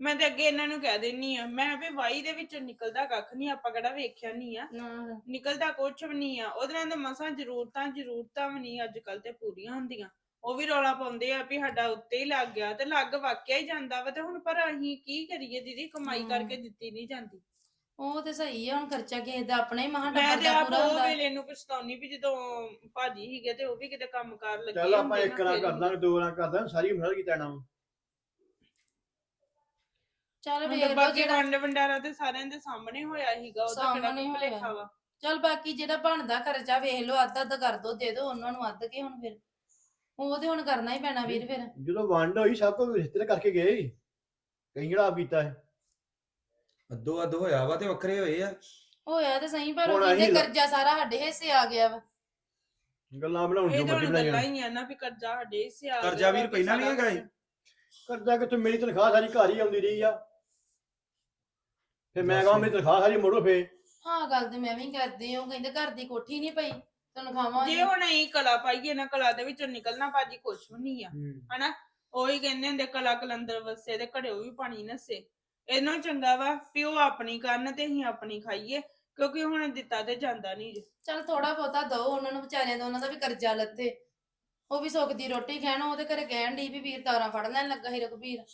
ਮੈਂ ਤੇ ਅੱਗੇ ਇਹਨਾਂ ਨੂੰ ਕਹਿ ਦਿੰਨੀ ਆ ਮੈਂ ਵੀ ਵਾਈ ਦੇ ਵਿੱਚੋਂ ਨਿਕਲਦਾ ਕੱਖ ਨਹੀਂ ਆਪਾਂ ਕਿਹੜਾ ਵੇਖਿਆ ਨਹੀਂ ਆ। ਨਾ ਨਿਕਲਦਾ ਕੁਛ ਵੀ ਨਹੀਂ ਆ ਉਹਦੇ ਨਾਲ ਤਾਂ ਮਸਾਂ ਜ਼ਰੂਰਤਾਂ ਜ਼ਰੂਰਤਾਂ ਵੀ ਨਹੀਂ ਅੱਜ ਕੱਲ ਤੇ ਪੂਰੀਆਂ ਹੁੰਦੀਆਂ। ਉਹ ਵੀ ਰੌਲਾ ਪਾਉਂਦੇ ਆ ਵੀ ਸਾਡਾ ਉੱਤੇ ਹੀ ਲੱਗ ਗਿਆ ਤੇ ਲੱਗ ਵਾਕਿਆ ਹੀ ਜਾਂਦਾ ਵਾ ਤੇ ਹੁਣ ਪਰ ਅਸੀਂ ਕੀ ਕਰੀਏ ਦੀਦੀ ਕਮਾਈ। ਕਰਕੇ ਦਿੱਤੀ ਨਹੀਂ ਜਾਂਦੀ। ਉਹ ਤੇ ਸਹੀ ਆ ਹੁਣ ਖਰਚਾ ਕਿਸੇ ਦਾ ਆਪਣਾ ਹੀ ਮਹਾਂ ਮੈਂ ਟੱਬਰ ਤੇ ਦਾ ਆਪ ਪੂਰਾ ਉਹ ਹੁੰਦਾ। ਵੇਲੇ ਨੂੰ ਪਛਤਾਉਣੀ ਵੀ ਜਦੋਂ ਭਾਜੀ ਹੀਗੇ ਤੇ ਉਹ ਵੀ ਕਿਤੇ ਕੰਮ ਕਰ ਲੱਗੇ ਚੱਲ ਆਪਾਂ ਹੁੰਦੇ ਇੱਕ ਨਾ ਫਿਰ। ਕਰ ਦਾਂਗੇ ਦੋ ਰਾਂ ਕਰ ਦਾਂਗੇ ਸਾਰੀ ਉਮਰ ਕੀ ਤੈਣਾ ਚੱਲ ਹੁਣ ਵੇਖ ਤਾਂ ਲਓ ਬਾਕੀ ਜਿਹੜਾ ਵੰਡ ਵੰਡਾਰਾ ਤੇ ਸਾਰਿਆਂ ਦੇ ਸਾਹਮਣੇ ਹੋਇਆ ਸੀਗਾ ਉਹਦਾ ਕਿਹੜਾ ਸਾਹਮਣੇ ਕੋਈ ਹੋਇਆ। ਭੁਲੇਖਾ ਵਾ। ਚੱਲ ਬਾਕੀ ਜਿਹੜਾ ਬਣਦਾ ਖਰਚਾ ਵੇਖ ਲਓ ਅੱਧ ਅੱਧ ਕਰ ਦੋ ਦੇ ਦੋ ਉਹਨਾਂ ਨੂੰ ਅੱਧ ਕੇ ਹੁਣ ਫਿਰ। ਉਹ ਤੇ ਹੁਣ ਕਰਨਾ ਹੀ ਪੈਣਾ ਵੀਰ ਫਿਰ। ਜਦੋਂ ਵੰਡ ਹੋਈ ਸਭ ਕੁਝ ਰਿਸ਼ਤੇ ਕਰਕੇ ਗਏ ਸੀ। ਕਈ ਜਿਹੜਾ ਆਪ ਕੀਤਾ ਹੈ ਅੱਧੋ ਅੱਧ ਹੋਇਆ ਵਾ ਤੇ ਵੱਖਰੇ ਹੋਏ ਆ। ਹੋਇਆ ਤੇ ਸਹੀ ਪਰ ਉਹ ਕਹਿੰਦੇ ਅਸੀਂ ਲ- ਕਰਜ਼ਾ ਸਾਰਾ ਸਾਡੇ ਹਿੱਸੇ ਆ ਗਿਆ ਵਾ। ਗੱਲਾਂ ਬਣਾਉਣ ਇਹ ਜੋ ਤਾਂ ਮਰਜ਼ੀ ਹੁਣ ਬਣਾਈਆਂ। ਗੱਲਾਂ ਹੀ ਆ ਨਾ ਵੀ ਕਰਜ਼ਾ ਸਾਡੇ ਹਿੱਸੇ ਆ ਕਰਜ਼ਾ ਗਿਆ ਵੀਰ ਵਾ, ਪਹਿਲਾਂ ਸਾਰਾ ਹੈਗਾ ਇਹ? ਕੁਛ। ਕਰਜ਼ਾ ਕਿ ਮੇਰੀ ਤਨਖਾਹ ਸਾਰੀ ਘਰ ਹੀ ਆਉਂਦੀ ਰਹੀ ਆ। ਫਿਰ ਮੈਂ ਕਹਾਂ ਮੇਰੀ ਤਨਖਾਹ ਸਾਰੀ ਮੋੜੋ ਫੇ ਹਾਂ ਗੱਲ ਤੇ ਮੈਂ ਵੀ ਕਰਦੀ ਹਾਂ ਉਹ ਕਹਿੰਦੇ ਘਰ ਦੀ ਕੋਠੀ ਨਹੀਂ ਪਈ। ਤਨਖਾਹਾਂ ਜੇ ਹੁਣ ਅਸੀਂ ਕਲਾ ਪਾਈਏ ਨਾ ਕਲਾ ਦੇ ਵਿੱਚੋਂ ਨਿਕਲਣਾ ਭਾਜੀ ਕੁਛ ਵੀ ਨਹੀਂ ਆ। ਹਨਾ? ਉਹੀ ਕਹਿੰਦੇ ਹੁੰਦੇ ਕਲਾ ਕਲੰਦਰ ਵਸੇ ਤੇ ਘੜਿਓ ਵੀ ਪਾਣੀ ਨਸੇ। ਇਹਨਾਂ ਚੰਗਾ ਵਾ ਵੀ ਉਹ ਆਪਣੀ ਕਰਨ ਤੇ ਅਸੀਂ ਆਪਣੀ ਖਾਈਏ ਕਿਉਂਕਿ ਹੁਣ ਦਿੱਤਾ ਤੇ ਜਾਂਦਾ ਨਹੀਂ ਚੱਲ ਥੋੜਾ ਬਹੁਤਾ ਦੋ ਉਹਨਾਂ ਨੂੰ ਵਿਚਾਰਿਆਂ ਦਾ ਉਹਨਾਂ ਦਾ ਵੀ ਕਰਜ਼ਾ ਲੱਥੇ। ਉਹ ਵੀ ਸੁੱਖ ਦੀ ਰੋਟੀ ਖਾਣ ਉਹਦੇ ਘਰੇ ਕਹਿਣ ਦੀ ਵੀ ਵੀਰ ਤਾਰਾਂ ਫੜ ਲੈਣ ਲੱਗਾ ਸੀ ਰਘਬੀਰ।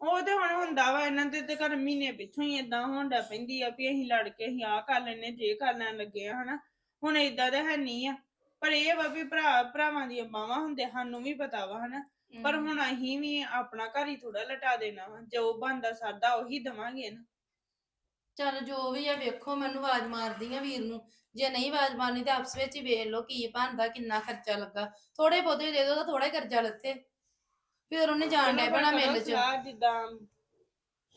ਉਹ ਤੇ ਹੁਣ ਹੁੰਦਾ ਵਾ ਇਹਨਾਂ ਦੇ ਤੇ ਘਰ ਮਹੀਨੇ ਪਿੱਛੋਂ ਹੀ ਇਦਾਂ ਹੁੰਦਾ ਪੈਂਦੀ ਆ ਵੀ ਅਸੀਂ ਲੜ ਕੇ ਅਸੀਂ ਆਹ ਕਰ ਲੈਨੇ ਜੇ ਕਰ ਲੈਣ ਲੱਗੇ ਆ ਹਨਾ? ਹੁਣ ਇਦਾਂ ਦਾ ਹੈ ਨਹੀਂ ਆ। ਪਰ ਇਹ ਵਾ ਵੀ ਭਰਾ ਭਰਾਵਾਂ ਦੀਆਂ ਮਾਵਾਂ ਹੁੰਦੇ ਸਾਨੂੰ ਵੀ ਪਤਾ ਵਾ ਹਨਾ। ਪਰ। ਹੁਣ ਅਸੀਂ ਵੀ ਆਪਣਾ ਘਰ ਹੀ ਥੋੜਾ ਲਟਾ ਦੇਣਾ ਵਾ। ਜੋ ਬੰਦਾ ਸਾਦਾ ਉਹੀ ਦਵਾਂਗੇ ਨਾ। ਚੱਲ ਜੋ ਵੀ ਆ ਵੇਖੋ ਮੈਨੂੰ ਆਵਾਜ਼ ਮਾਰਦੀ ਆ ਵੀਰ ਨੂੰ। ਜੇ ਨਹੀਂ ਆਵਾਜ਼ ਮਾਰਨੀ ਤੇ ਆਪਸ ਵਿੱਚ ਹੀ ਵੇਖ ਲਓ ਕੀ ਬਣਦਾ ਕਿੰਨਾ ਖਰਚਾ ਲੱਗਾ। ਥੋੜੇ ਬਹੁਤੇ ਦੇ ਦੋ ਤਾਂ ਥੋੜਾ ਹੀ ਕਰਜ਼ਾ ਲੱਥੇ। ਫਿਰ ਉਹਨੇ ਜਾਣ ਡਿਆ ਪੈਣਾ ਮਿਲ ਚ। ਸਲਾਹ ਜਿੱਦਾਂ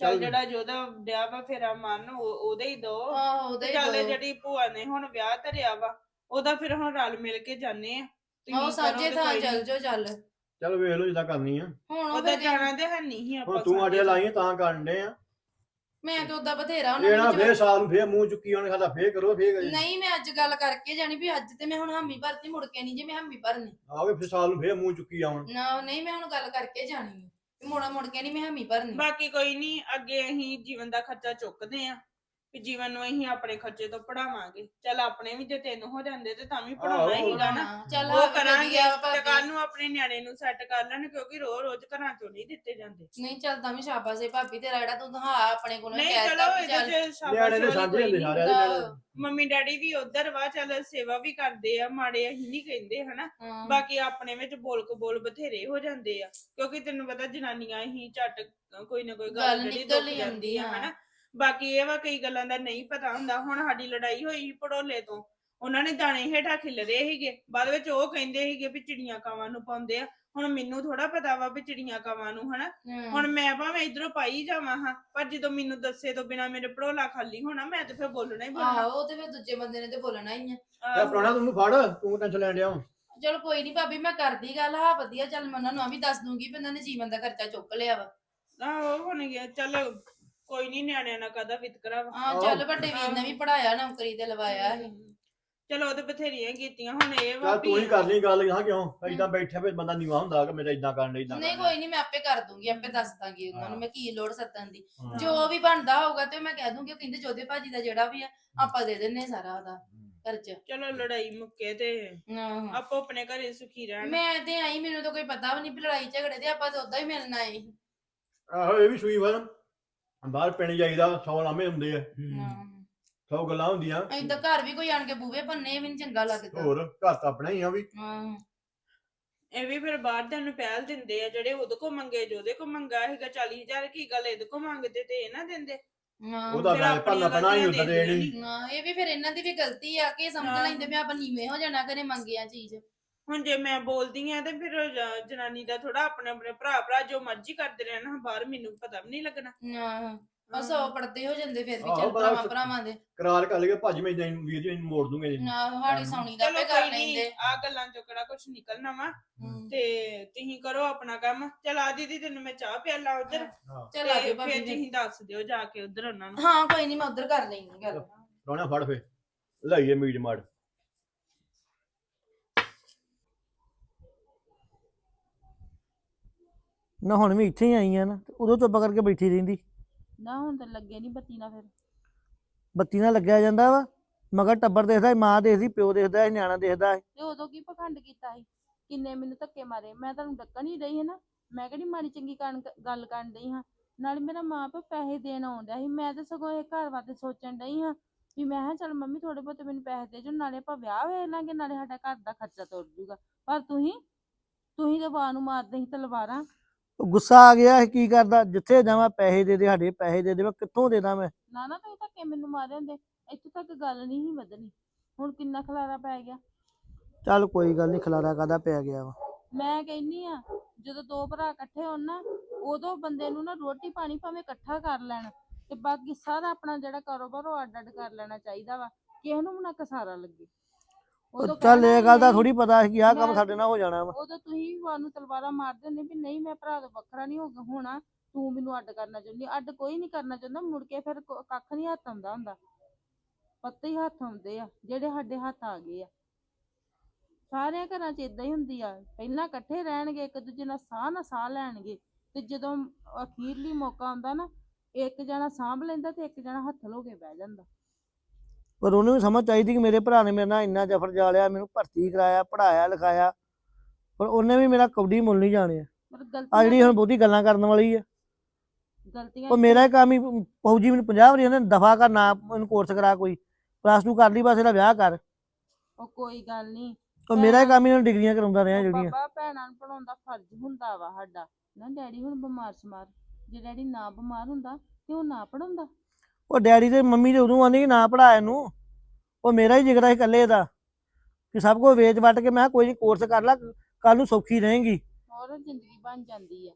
ਚੱਲ। ਜਿਹੜਾ ਜੋਦਾ ਡਿਆ ਵਾ ਫੇਰਾ ਮਨ ਉਹਦੇ ਹੀ ਦੋ। ਆਹੋ ਉਹਦੇ ਹੀ ਚੱਲ ਦੋ। ਜਿਹੜੀ ਭੂਆ ਨੇ ਹੁਣ ਵਿਆਹ ਧਰਿਆ ਵਾ ਉਹਦਾ ਫਿਰ ਹੁਣ ਰਲ ਮਿਲ ਕੇ ਜਾਣੇ ਆ। ਤੁਸੀਂ ਆਹੋ ਸਾਂਝੇ ਕਰੋ ਤੇ ਥਾਂ ਕੋਈ ਚੱਲ ਨੀ। ਜਾਓ ਚੱਲ। ਚੱਲ ਵੇਖ ਲਓ ਜਿੱਦਾਂ ਕਰਨੀ ਆ। ਹੁਣ ਉਹ ਉਹਦਾ ਫਿਰ ਜਾਣਾ ਤੇ ਹੈ ਨਹੀਂ ਸੀ ਆਪਾਂ ਹੁਣ ਤੂੰ ਸਾਂਝੇ ਆਡੇ ਲਾਈਆਂ ਤਾਂ ਕਰਨ ਦੇ ਆ। ਮੈਂ ਤੇ ਉਦਾਂ ਬਥੇਰਾ ਉਹਨਾਂ ਨਾ ਫੇਰ ਸਾਲ ਨੂੰ ਫੇਰ ਮੂੰਹ ਚੁੱਕੀ ਉਹਨੇ ਖਾਦਾ ਫੇਰ ਕਰੋ ਫੇਰ ਕਰੀ ਨਹੀਂ ਮੈਂ ਅੱਜ ਗੱਲ ਕਰਕੇ ਜਾਣੀ ਵੀ ਅੱਜ ਤੇ ਮੈਂ ਹੁਣ ਹਾਮੀ ਭਰਤੀ ਮੁੜ ਕੇ ਨਹੀਂ ਜੇ ਮੈਂ ਹਾਮੀ ਭਰਨੀ। ਆਵੇ ਫੇਰ ਸਾਲ ਨੂੰ ਫੇਰ ਮੂੰਹ ਚੁੱਕੀ ਆਉਣ। ਨਾ ਨਹੀਂ ਮੈਂ ਹੁਣ ਗੱਲ ਕਰਕੇ ਜਾਣੀ ਹੈ ਮੁੜਾ ਮੁੜ ਕੇ ਨਹੀਂ ਮੈਂ ਹਾਮੀ ਭਰਨੀ। ਬਾਕੀ ਕੋਈ ਨਹੀਂ, ਅੱਗੇ ਅਸੀਂ ਜੀਵਨ ਦਾ ਖਰਚਾ ਚੁੱਕਦੇ ਆ ਕਿ ਜੀਵਨ ਨੂੰ ਅਸੀਂ ਆਪਣੇ ਖਰਚੇ ਤੋਂ ਪੜਾਵਾਂਗੇ ਚੱਲ ਆਪਣੇ ਵੀ ਜੇ ਤਿੰਨ ਹੋ ਜਾਂਦੇ ਤੇ ਤਾਂ ਵੀ ਪੜਾਉਣਾ ਆਹੋ। ਹੀਗਾ ਨਾ ਚੱਲ ਉਹ ਵੀ ਕਰਾਂਗੇ ਵਾ ਤੇ। ਕੱਲ ਨੂੰ ਆਪਣੇ ਨਿਆਣੇ ਨੂੰ ਸੈੱਟ ਕਰ ਲੈਣ ਕਿਉਂਕਿ ਰੋਜ਼ ਰੋਜ਼ ਘਰਾਂ ਚੋਂ ਨਹੀਂ ਦਿੱਤੇ ਜਾਂਦੇ ਨਹੀਂ ਚੱਲਦਾ ਵੀ ਸ਼ਾਬਾਸ਼ ਏ ਭਾਬੀ ਤੇਰਾ ਜਿਹੜਾ ਤੂੰ ਹਾਂ ਆਪਣੇ ਕੋਲੋਂ ਨਹੀਂ ਕਹਿ ਚਲੋ ਦਿੱਤਾ ਵੀ ਚੱਲ ਇਹਦੇ ਚ ਸ਼ਾਬਾਸ਼ ਨਿਆਣੇ ਦੇ ਸਾਂਝੇ ਹੁੰਦੇ ਨੀ। ਸਾਰਿਆਂ ਦੇ ਨਿਆਣੇ। ਆਹੋ, ਮੰਮੀ ਡੈਡੀ ਵੀ ਉਧਰ ਵਾ ਚੱਲ ਸੇਵਾ ਵੀ ਕਰਦੇ ਆ ਮਾੜੇ ਅਸੀਂ ਨਹੀਂ ਕਹਿੰਦੇ ਹਨਾ ਹਾਂ। ਬਾਕੀ ਆਪਣੇ ਵਿੱਚ ਬੋਲ ਕਬੋਲ ਬਥੇਰੇ ਹੋ ਜਾਂਦੇ ਆ ਕਿਉਂਕਿ ਤੈਨੂੰ ਪਤਾ ਜਨਾਨੀਆਂ ਹੀ ਝੱਟ ਕੋਈ ਨਾ ਕੋਈ ਗੱਲ ਗੱਲ ਜਿਹੜੀ ਨਿਕਲ ਦੁੱਖ ਹੀ ਜਾਂਦੀ ਆ ਜਾਂਦੀ ਆ। ਹਨਾ ਬਾਕੀ ਇਹ ਵਾ ਕਈ ਗੱਲਾਂ ਦਾ ਨਹੀਂ ਪਤਾ ਹੁੰਦਾ। ਹੁਣ ਸਾਡੀ ਲੜਾਈ ਹੋਈ ਸੀ ਪੜੋਲੇ ਤੋਂ। ਉਹਨਾਂ ਨੇ ਦਾਣੇ ਹੇਠਾਂ ਖਿਲਰੇ ਸੀਗੇ। ਬਾਅਦ ਵਿੱਚ ਉਹ ਕਹਿੰਦੇ ਸੀਗੇ ਵੀ ਚਿੜੀਆਂ ਕਾਵਾਂ ਨੂੰ ਪਾਉਂਦੇ ਆ। ਹੁਣ ਮੈਨੂੰ ਥੋੜਾ ਪਤਾ ਵਾ ਵੀ ਚਿੜੀਆਂ ਕਾਵਾਂ ਨੂੰ ਹਨਾ। ਹੁਣ ਮੈਂ ਭਾਵੇਂ ਇਧਰੋਂ ਪਾਈ ਜਾਵਾਂ ਹਾਂ ਪਰ ਜਦੋਂ ਮੈਨੂੰ ਦੱਸੇ ਤੋਂ ਬਿਨਾ ਮੇਰੇ ਪੜੋਲਾ ਖਾਲੀ ਹੋਣਾ ਮੈਂ ਤੇ ਫਿਰ ਬੋਲਣਾ ਹੀ ਬੋਲਣਾ। ਆਹੋ ਉਹ ਤੇ ਫਿਰ ਦੂਜੇ ਬੰਦੇ ਨੇ ਤੇ ਬੋਲਣਾ ਹੀ ਆ। ਇਹ ਆਹੋ। ਪ੍ਰਾਹੁਣਾ ਤੈਨੂੰ ਫੜ ਤੂੰ ਟੈਨਸ਼ਨ ਲੈਣ ਡਿਆ ਵਾਂ। ਚਲ ਕੋਈ ਨਹੀਂ ਭਾਬੀ ਮੈਂ ਕਰਦੀ ਗੱਲ ਹਾਂ ਵਧੀਆ। ਚੱਲ ਮੈਂ ਉਹਨਾਂ ਨੂੰ ਆ ਵੀ ਦੱਸ ਦੂੰਗੀ ਵੀ ਉਹਨਾਂ ਨੇ ਜੀਵਨ ਦਾ ਖਰਚਾ ਚੁੱਕ ਲਿਆ ਵਾ। ਆਹੋ ਹੁਣ ਗਿਆ ਚੱਲ ਕੋਈ ਨਹੀਂ ਨਿਆਣਿਆਂ ਨਾਲ ਕਦਾ ਵਿਤਕਰਾ ਵਾ ਹਾਂ ਚੱਲ ਵੱਡੇ ਵੀਰ ਨੇ ਵੀ ਪੜਾਇਆ ਨੌਕਰੀ ਤੇ ਲਵਾਇਆ ਚਲੋ ਉਹ ਤੇ ਬਥੇਰੀਆਂ ਕੀਤੀਆਂ ਹੁਣ ਇਹ ਵਾ ਚੱਲ ਤੂੰ ਹੀ ਵੀ ਕਰ ਲਈ ਗੱਲ ਹਾਂ ਕਿਉਂ? ਏਦਾਂ ਬੈਠਿਆ ਫਿਰ ਬੰਦਾ ਨੀਵਾ ਹੁੰਦਾ ਕਿ ਮੇਰਾ ਇਦਾਂ ਕਰਨ ਲਈ ਇਦਾਂ ਨਹੀਂ ਕੋਈ ਨਹੀਂ ਮੈਂ ਆਪੇ ਕਰ ਦੂੰਗੀ ਆਪੇ ਦੱਸ ਦਾਂਗੀ ਉਹਨਾਂ ਨੂੰ ਮੈਂ ਕੀ ਲੋੜ ਸੱਤਨ ਦੀ। ਜੋ ਵੀ ਬਣਦਾ ਹੋਊਗਾ ਤੇ ਮੈਂ ਕਹਿ ਦੂੰਗੀ ਉਹ ਕਹਿੰਦੇ ਜੋਦੇ ਭਾਜੀ ਦਾ ਜਿਹੜਾ ਵੀ ਆ ਆਪਾਂ ਦੇ ਦਿੰਨੇ ਸਾਰਾ ਉਹਦਾ ਖਰਚ। ਚਲੋ ਲੜਾਈ ਮੁੱਕੇ ਤੇ। ਆਪੋ ਆਪਣੇ ਘਰੇ ਸੁਖੀ ਰਹਿਣ। ਮੈਂ ਤੇ ਆਈ ਮੈਨੂੰ ਤਾਂ ਕੋਈ ਪਤਾ ਵੀ ਨਹੀਂ ਵੀ ਲੜਾਈ ਝਗੜੇ ਤੇ ਆਪਾਂ ਤਾਂ ਉਦਾਂ ਹੀ ਮਿਲਣ ਆਏ ਸੀ। ਆਹੋ ਇਹ ਵੀ ਸੂਈ ਵਰ ਬਾਹਰ ਪਿੰਡ ਜਾਈਦਾ ਸੌ ਲਾਮੇ ਹੁੰਦੇ ਆ। ਹਾਂ। ਸੌ ਗੱਲਾਂ ਹੁੰਦੀਆਂ। ਏਦਾਂ ਘਰ ਵੀ ਕੋਈ ਆਣ ਕੇ ਬੂਵੇ ਪੰਨੇ ਵੀ ਨੀ ਚੰਗਾ ਲੱਗਦਾ। ਹੋਰ ਘਰ ਤਾਂ ਆਪਣਾ ਹੀ ਆ ਵੀ। ਹਾਂ। ਇਹ ਵੀ ਫਿਰ ਬਾਹਰ ਦੇ ਨੂੰ ਪਹਿਲ ਦਿੰਦੇ ਆ ਜਿਹੜੇ ਉਹਦੇ ਕੋ ਮੰਗੇ ਜੋ ਉਹਦੇ ਕੋ ਮੰਗਾ ਹੈਗਾ 40000 ਕੀ ਗੱਲ ਇਹਦੇ ਕੋ ਮੰਗਦੇ ਤੇ ਇਹ ਨਾ ਦਿੰਦੇ। ਹਾਂ। ਉਹਦਾ ਫਿਰ ਆਪਣੀਆਂ ਭੰਨਾ ਪਣਾ ਹੀ ਹੁੰਦਾ ਦੇਣੀ ਹਾਂ, ਇਹ ਵੀ ਫਿਰ ਇਹਨਾਂ ਦੀ ਵੀ ਗਲਤੀ ਆ ਕਿ ਸਮਝ ਹਾਂ। ਲੈਂਦੇ ਵੀ ਆਪਾਂ ਨੀਵੇਂ ਹੋ ਜਾਣਾ ਕਰੇ ਮੰਗਿਆ ਚੀਜ਼। ਹੁਣ ਜੇ ਮੈਂ ਬੋਲਦੀ ਆ ਤੇ ਫਿਰ ਜ- ਜਨਾਨੀ ਦਾ ਥੋੜਾ ਆਪਣੇ ਆਪਣੇ ਭਰਾ ਭਰਾ ਜੋ ਮਰਜ਼ੀ ਕਰਦੇ ਰਹਿਣਾ ਬਾਹਰ ਮੈਨੂੰ ਪਤਾ ਵੀ ਨਹੀਂ ਲੱਗਣਾ। ਹਾਂ। ਬਸ ਉਹ ਪੜਦੇ ਹੋ ਜਾਂਦੇ ਫਿਰ ਵੀ ਆਹੋ, ਚੱਲ ਬਸ। ਭਰਾਵਾਂ ਭਰਾਵਾਂ ਦੇ। ਕਰਾਰ ਕਰ ਲਗੇ ਭੱਜ ਮੈਂ ਇਹਨੂੰ ਵੀਰ ਜੀ ਇਹਨੂੰ ਮੋੜ ਦੂੰਗਾ ਜੀ। ਨਾ ਹਾੜੀ ਸੌਣੀ ਦਾ ਚਲੋ ਆਪੇ ਕਰ ਕੋਈ ਨਹੀਂ ਲੈਂਦੇ। ਆ ਗੱਲਾਂ ਚੋਂ ਕਿਹੜਾ ਕੁਝ ਨਿਕਲਣਾ ਵਾ। ਹਮ, ਤੇ ਤੁਸੀਂ ਕਰੋ ਆਪਣਾ ਕੰਮ। ਚਲ ਆ ਦੀਦੀ ਤੈਨੂੰ ਮੈਂ ਚਾਹ ਪਿਆਲਾ ਉਧਰ। ਚੱਲ ਆ ਜਾਓ ਭਾਬੀ ਫਿਰ ਜੀ। ਤੁਸੀਂ ਦੱਸ ਦਿਓ ਜਾ ਕੇ ਉਧਰ ਉਹਨਾਂ ਨੂੰ। ਹਾਂ ਕੋਈ ਨਹੀਂ ਮੈਂ ਉਧਰ ਕਰ ਲੈਣੀ ਗੱਲ। ਰੋਣਾ ਫੜ ਫੇ ਲਈਏ ਮੀਟ ਮਾੜ। ਨਾ ਹੁਣ ਵੀ ਇੱਥੇ ਹੀ ਆਈ ਆ ਨਾ ਤੇ ਉਦੋਂ ਚੁੱਪ ਕਰਕੇ ਬੈਠੀ ਰਹਿੰਦੀ। ਨਾ ਹੁਣ ਤਾਂ ਲੱਗੇ ਨਹੀਂ ਬੱਤੀ ਨਾ ਫਿਰ। ਬੱਤੀ ਨਾਲ ਲੱਗਿਆ ਜਾਂਦਾ ਵਾ ਮਗਰ ਟੱਬਰ ਦੇਖਦਾ ਸੀ, ਮਾਂ ਦੇਖਦੀ ਪਿਓ ਦੇਖਦਾ ਸੀ, ਨਿਆਣਾ ਦੇਖਦਾ ਸੀ। ਤੇ ਉਦੋਂ ਕੀ ਪਖੰਡ ਕੀਤਾ ਸੀ? ਕਿੰਨੇ ਮੈਨੂੰ ਧੱਕੇ ਮਾਰੇ। ਮੈਂ ਤੁਹਾਨੂੰ ਡੱਕਣ ਹੀ ਰਹੀ ਹੈ ਨਾ ਮੈਂ ਕਿਹੜੀ ਮਾੜੀ ਚੰਗੀ ਕਰਨ ਗੱਲ ਕਰਨ ਡਈ ਹਾਂ? ਨਾਲੇ ਮੇਰਾ ਮਾਂ ਪਿਓ ਪੈਸੇ ਦੇਣ ਆਉਂਦਾ ਸੀ। ਮੈਂ ਤਾਂ ਸਗੋਂ ਇਹ ਘਰ ਵਾਸਤੇ ਸੋਚਣ ਡਈ ਹਾਂ ਵੀ ਮੈਂ ਕਿਹਾ ਚੱਲ ਮੰਮੀ ਥੋੜੇ ਬਹੁਤੇ ਮੈਨੂੰ ਪੈਸੇ ਦੇ ਜੋ ਨਾਲੇ ਆਪਾਂ ਵਿਆਹ ਵੇਖ ਲਾਂਗੇ ਨਾਲੇ ਸਾਡਾ ਘਰ ਦਾ ਖਰਚਾ ਤੁਰ ਜੂਗਾ। ਪਰ ਤੁਸੀਂ ਤੁਸੀਂ ਤਾਂ ਨੂੰ ਮਾਰਦੇ ਸੀ ਤਲਵਾਰਾਂ। ਉਹ ਗੁੱਸਾ ਆ ਗਿਆ ਇਹ ਕੀ ਕਰਦਾ? ਜਿੱਥੇ ਜਾਵਾਂ ਪੈਸੇ ਦੇ ਦੇ ਸਾਡੇ ਪੈਸੇ ਦੇ ਦੇ ਮੈਂ ਕਿੱਥੋਂ ਦੇ ਦਾਂ ਮੈਂ? ਨਾ ਨਾ ਤੁਸੀਂ ਧੱਕੇ ਮੈਨੂੰ ਮਾਰੇ ਹੁੰਦੇ। ਇੱਥੇ ਤੱਕ ਗੱਲ ਨਹੀਂ ਸੀ ਵਧਣੀ। ਹੁਣ ਕਿੰਨਾ ਖਲਾਰਾ ਪੈ ਗਿਆ? ਚੱਲ ਕੋਈ ਗੱਲ ਨਹੀਂ ਖਲਾਰਾ ਕਾਦਾ ਪੈ ਗਿਆ ਵਾ? ਮੈਂ ਕਹਿੰਨੀ ਆ ਜਦੋਂ ਦੋ ਭਰਾ ਇਕੱਠੇ ਹੋਣ ਨਾ ਉਦੋਂ ਬੰਦੇ ਨੂੰ ਨਾ ਰੋਟੀ ਪਾਣੀ ਭਾਵੇਂ ਇਕੱਠਾ ਕਰ ਲੈਣ ਤੇ ਬਾਕੀ ਸਾਰਾ ਆਪਣਾ ਜਿਹੜਾ ਕਾਰੋਬਾਰ ਉਹ ਅੱਡ ਅੱਡ ਕਰ ਲੈਣਾ ਚਾਹੀਦਾ ਵਾ। ਕਿਸੇ ਨੂੰ ਵੀ ਨਾ ਕਸਾਰਾ ਲੱਗੇ। ਉਦੋਂ ਚੱਲ ਇਹ ਗੱਲ ਦਾ ਥੋੜੀ ਪਤਾ ਸੀ ਕਿ ਆਹ ਕੰਮ ਸਾਡੇ ਨਾਲ ਹੋ ਜਾਣਾ ਵਾ। ਉਦੋਂ ਤੁਸੀਂ ਸਾਨੂੰ ਤਲਵਾਰਾਂ ਮਾਰਦੇ ਹੁੰਦੇ ਵੀ ਨਹੀਂ ਮੈਂ ਭਰਾ ਤੋਂ ਵੱਖਰਾ ਨਹੀਂ ਹੋ ਹੋਣਾ। ਤੂੰ ਮੈਨੂੰ ਅੱਡ ਕਰਨਾ ਚਾਹੁੰਦੀ ਅੱਡ ਕੋਈ ਨਹੀਂ ਕਰਨਾ ਚਾਹੁੰਦਾ ਮੁੜ ਕੇ ਫਿਰ ਕ- ਕੱਖ ਨਹੀਂ ਹੱਥ ਆਉਂਦਾ ਹੁੰਦਾ। ਪੱਤੇ ਹੀ ਹੱਥ ਆਉਂਦੇ ਆ ਜਿਹੜੇ ਸਾਡੇ ਹੱਥ ਆ ਗਏ ਆ। ਸਾਰਿਆਂ ਘਰਾਂ 'ਚ ਇਦਾਂ ਹੀ ਹੁੰਦੀ ਆ। ਪਹਿਲਾਂ ਇਕੱਠੇ ਰਹਿਣਗੇ ਇੱਕ ਦੂਜੇ ਨਾਲ ਸਾਹ ਨਾਲ ਸਾਹ ਲੈਣਗੇ। ਤੇ ਜਦੋਂ ਅਖੀਰਲੀ ਮੌਕਾ ਆਉਂਦਾ ਨਾ ਇੱਕ ਜਣਾ ਸਾਂਭ ਲੈਂਦਾ ਤੇ ਇੱਕ ਜਣਾ ਹੱਥ ਲੋ ਕੇ ਬਹਿ ਜਾਂਦਾ। ਪਰ ਉਹਨੂੰ ਵੀ ਸਮਝ ਚਾਹੀਦੀ ਕਿ ਮੇਰੇ ਭਰਾ ਨੇ ਮੇਰੇ ਨਾਲ ਇੰਨਾ ਜਫਰ ਜਾਲਿਆ ਮੈਨੂੰ ਭਰਤੀ ਕਰਾਇਆ ਪੜਾਇਆ ਲਿਖਾਇਆ। ਪਰ ਉਹਨੇ ਵੀ ਮੇਰਾ ਕਬੱਡੀ ਮੁੱਲ ਨਹੀਂ ਜਾਣਿਆ। ਆ ਜਿਹੜੀ ਹੁਣ ਬਹੁਤੀ ਗੱਲਾਂ ਕਰਨ ਵਾਲੀ ਆ। ਗਲਤੀਆਂ ਉਹ ਮੇਰਾ ਹੀ ਕੰਮ ਹੀ ਫੌਜੀ ਮੈਨੂੰ 50 ਵਾਰੀ ਕਹਿੰਦੇ ਦਫਾ ਕਰ ਨਾ ਇਹਨੂੰ ਕੋਰਸ ਕਰਾ ਕੋਈ। ਪਲੱਸ 2 ਕਰ ਲਈ ਬਸ ਇਹਦਾ ਵਿਆਹ ਕਰ। ਉਹ ਕੋਈ ਗੱਲ ਨਹੀਂ। ਉਹ ਮੇਰਾ ਹੀ ਕੰਮ ਹੀ ਇਹਨੂੰ ਡਿਗਰੀਆਂ ਕਰਾਉਂਦਾ ਰਿਹਾ ਜਿਹੜੀਆਂ। ਬਾਬਾ ਭੈਣਾਂ ਨੂੰ ਪੜਾਉਣ ਦਾ ਫਰਜ਼ ਹੁੰਦਾ ਵਾ ਸਾਡਾ। ਨਾ ਡੈਡੀ ਹੁਣ ਬਿਮਾਰ ਸ਼ਮਾਰ ਜੇ ਡੈਡੀ ਨਾ ਬਿਮਾਰ ਹੁੰਦਾ ਤੇ ਉਹ ਨਾ ਪੜਾਉਂਦਾ ਉਹ ਡੈਡੀ ਤੇ ਮੰਮੀ ਤੇ ਉਦੋਂ ਆਂਦੇ ਨਾ ਪੜਾ ਇਹਨੂੰ। ਉਹ ਮੇਰਾ ਹੀ ਜਿਗਰਾ ਸੀ ਇਕੱਲੇ ਦਾ। ਕਿ ਸਭ ਕੁਝ ਵੇਚ ਵੱਟ ਕੇ ਮੈਂ ਕਿਹਾ ਕੋਈ ਨਹੀਂ ਕੋਰਸ ਕਰ ਲੈ ਕੱਲ ਨੂੰ ਸੌਖੀ ਰਹੇਗੀ। ਹੋਰ ਜ਼ਿੰਦਗੀ ਬਣ ਜਾਂਦੀ ਆ।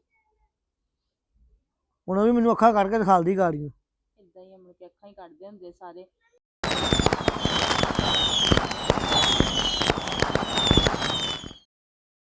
ਹੁਣ ਉਹ ਵੀ ਮੈਨੂੰ ਅੱਖਾਂ ਕੱਢ ਕੇ ਦਿਖਾਲਦੀ ਗਾੜੀਆਂ। ਇਦਾਂ ਹੀ ਮੁੜ ਕੇ ਅੱਖਾਂ ਹੀ ਕੱਢਦੇ ਹੁੰਦੇ ਸਾਰੇ।